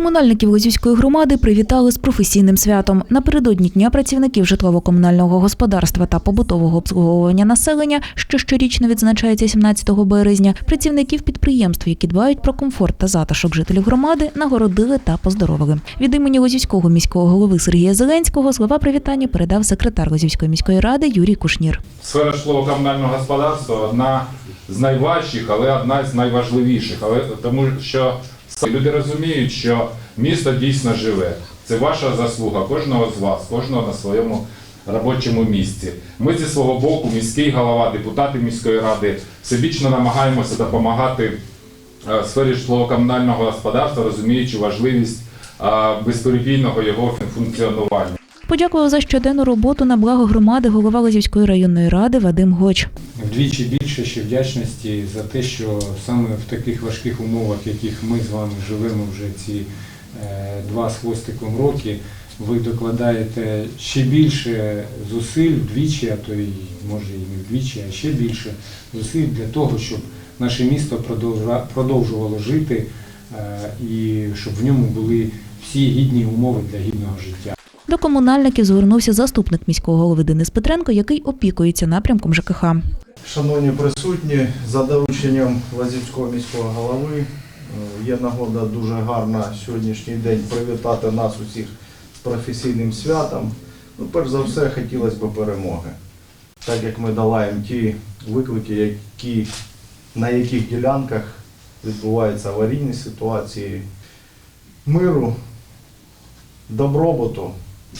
Комунальників Лозівської громади привітали з професійним святом. Напередодні дня працівників житлово-комунального господарства та побутового обслуговування населення, що щорічно відзначається 17 березня. Працівників підприємств, які дбають про комфорт та затишок жителів громади, нагородили та поздоровили. Від імені Лозівського міського голови Сергія Зеленського слова привітання передав секретар Лозівської міської ради Юрій Кушнір. Сфера житлово-комунального господарства одна з найважчих, але одна з найважливіших. Але тому що люди розуміють, що місто дійсно живе. Це ваша заслуга кожного з вас, кожного на своєму робочому місці. Ми зі свого боку, міський голова, депутати міської ради, всебічно намагаємося допомагати в сфері житлово-комунального господарства, розуміючи важливість е, безперебійного його функціонування. Подякував за щоденну роботу на благо громади голова Лозівської районної ради Вадим Гоч. Вдвічі більше ще вдячності за те, що саме в таких важких умовах, яких ми з вами живемо вже ці е, два з хвостиком роки, ви докладаєте ще більше зусиль вдвічі, а то й може і не вдвічі, а ще більше зусиль для того, щоб наше місто продовжувало жити е, і щоб в ньому були всі гідні умови для гідного життя. До комунальників звернувся заступник міського голови Денис Петренко, який опікується напрямком ЖКХ. Шановні присутні, за дорученням Лазівського міського голови е, є нагода дуже гарна сьогоднішній день привітати нас усіх з професійним святом. Ну, перш за все, хотілося б перемоги. Так як ми долаємо ті виклики, які, на яких ділянках відбуваються аварійні ситуації, миру, добробуту,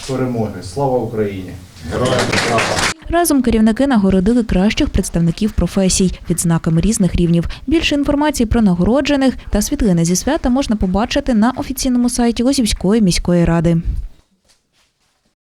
перемоги. Слава Україні! Героям слава! Разом керівники нагородили кращих представників професій відзнаками різних рівнів. Більше інформації про нагороджених та світлини зі свята можна побачити на офіційному сайті Лозівської міської ради.